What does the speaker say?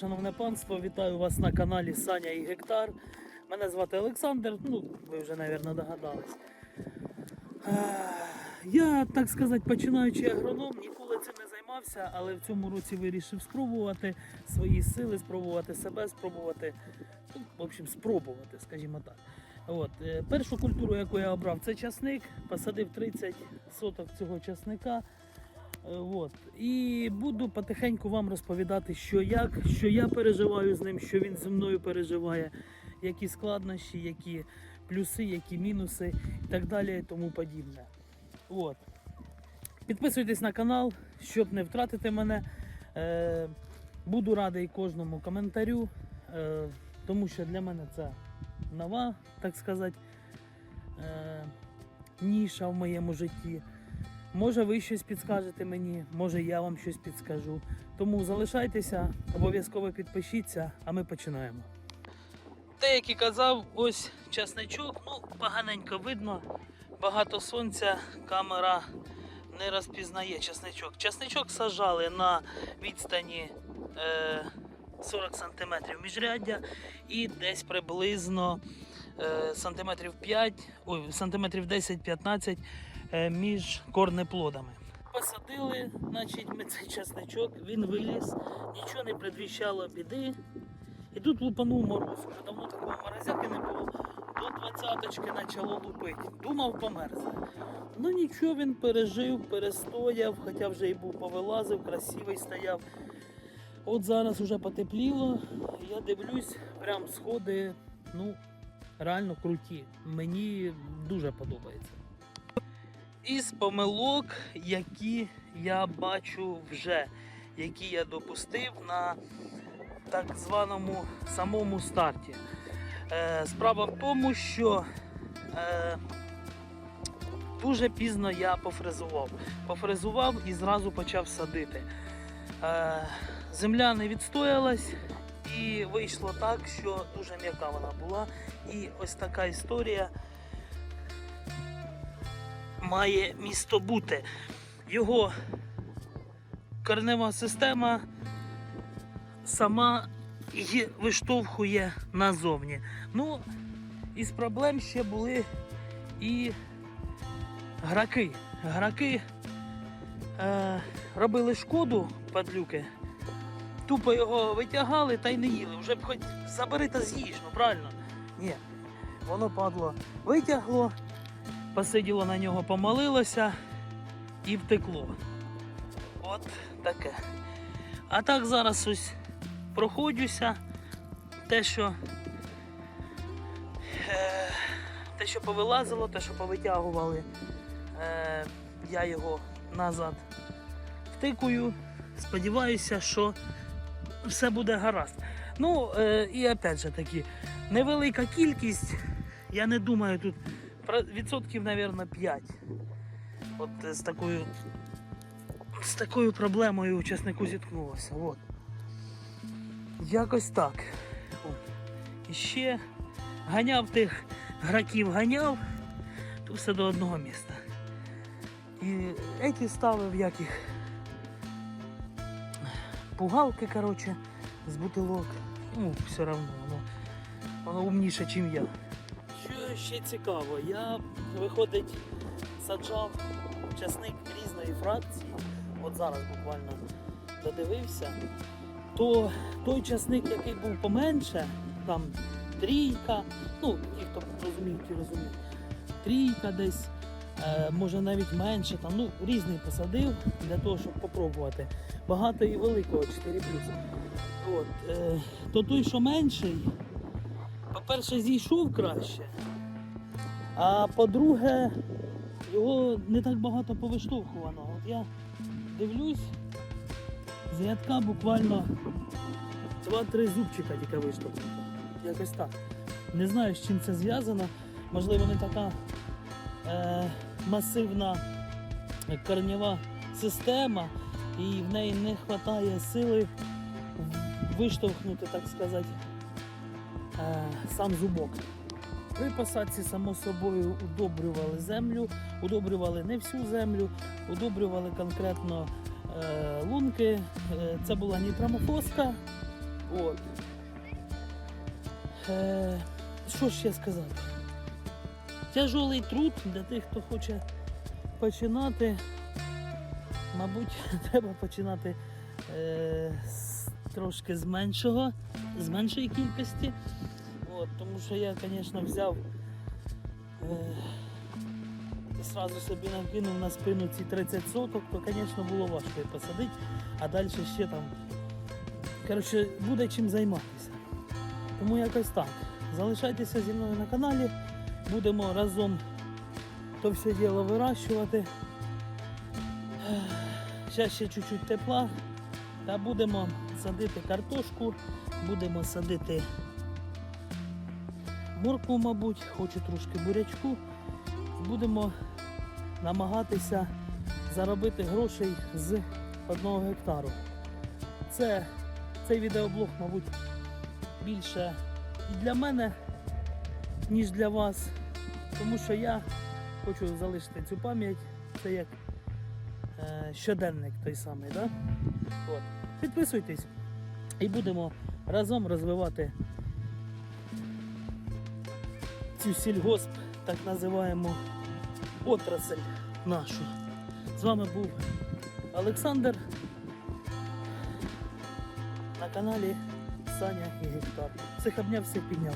Шановне панство, вітаю вас на каналі Саня і Гектар. Мене звати Олександр, ну ви вже, мабуть, догадались. Я, так сказати, починаючий агроном, ніколи цим не займався, але в цьому році вирішив спробувати свої сили, спробувати себе, спробувати, ну, в общем, спробувати, скажімо так. От, е, першу культуру, яку я обрав, це часник. Посадив 30 соток цього часника. Е, От. І буду потихеньку вам розповідати, що як, що я переживаю з ним, що він зі мною переживає, які складнощі, які плюси, які мінуси і так далі і тому подібне. От. Підписуйтесь на канал, щоб не втратити мене. Е, буду радий кожному коментарю, е, тому що для мене це нова, так сказати, е, ніша в моєму житті. Може ви щось підскажете мені, може я вам щось підскажу. Тому залишайтеся, обов'язково підпишіться, а ми починаємо. Те, як і казав, ось часничок, ну поганенько видно, багато сонця, камера не розпізнає часничок. Часничок сажали на відстані е, 40 см міжряддя і десь приблизно е, сантиметрів 5, ой, сантиметрів 10-15 е, між корнеплодами. Посадили, значить, ми цей часничок, він виліз, нічого не предвіщало біди. І тут лупанув мороз. Вже давно такого морозяки не було. До двадцяточки почало лупити. Думав, померзне. Ну нічого, він пережив, перестояв, хоча вже і був повилазив, красивий стояв. От зараз вже потепліло, я дивлюсь, прям сходи, ну, реально круті. Мені дуже подобається. Із помилок, які я бачу вже, які я допустив на так званому самому старті. Е, справа в тому, що е, дуже пізно я пофрезував. Пофрезував і зразу почав садити. Е, земля не відстоялась і вийшло так, що дуже м'яка вона була. І ось така історія має місто бути. Його корнева система сама її виштовхує назовні. Ну, із проблем ще були і граки. Граки е, робили шкоду падлюки, тупо його витягали та й не їли. Вже б хоч забери та з'їж, ну правильно? Ні. Воно падло, витягло, посиділо на нього, помолилося і втекло. От таке. А так зараз ось проходжуся. Те, що е, те, що повилазило, те, що повитягували, е, я його назад втикую. Сподіваюся, що все буде гаразд. Ну, е, і опять же таки, невелика кількість, я не думаю, тут відсотків, мабуть, 5. От з такою, з такою проблемою у часнику зіткнулося. От. Якось так. От. І ще ганяв тих граків, ганяв, то все до одного міста. І еті ставив яких пугалки, коротше, з бутилок. Ну, все одно, воно, воно умніше, ніж я. Ще цікаво, я виходить саджав часник різної фракції. От зараз буквально додивився то той часник, який був поменше, там трійка, ну ті, хто розуміють, ті розуміють, трійка десь, е, може навіть менше, там, ну, різний посадив для того, щоб попробувати. Багато і великого 4 От, е, то той, що менший, по-перше, зійшов краще, а по-друге, його не так багато повиштовхувано. От я дивлюсь, з рядка буквально 2-3 зубчика тільки виштовхнуто. Якось так. Не знаю, з чим це зв'язано. Можливо, не така е, масивна корнєва система, і в неї не вистачає сили виштовхнути, так сказати, е, сам зубок. При посадці, само собою, удобрювали землю, удобрювали не всю землю, удобрювали конкретно е, лунки. Е, Це була нітрамофоска. От. Е, що ще сказати? Тяжолий труд для тих, хто хоче починати. Мабуть, треба починати е, трошки з меншого, з меншої кількості. От, тому що я, звісно, взяв е, і сразу собі накинув на спину ці 30 соток, то, звісно, було важко її посадити, а далі ще там. Коротше, буде чим займатися. Тому якось так. Залишайтеся зі мною на каналі, будемо разом то все діло вирощувати. Зараз ще чуть-чуть тепла. Та будемо садити картошку, будемо садити моркву, мабуть, хочу трошки бурячку. Будемо намагатися заробити грошей з одного гектару. Це, цей відеоблог, мабуть, більше і для мене, ніж для вас. Тому що я хочу залишити цю пам'ять. Це як е, щоденник той самий. Да? От. Підписуйтесь і будемо разом розвивати цю сільгосп, так називаємо отрасель нашу. З вами був Олександр на каналі Саня і Гектар. Всіх обняв, всіх підняв.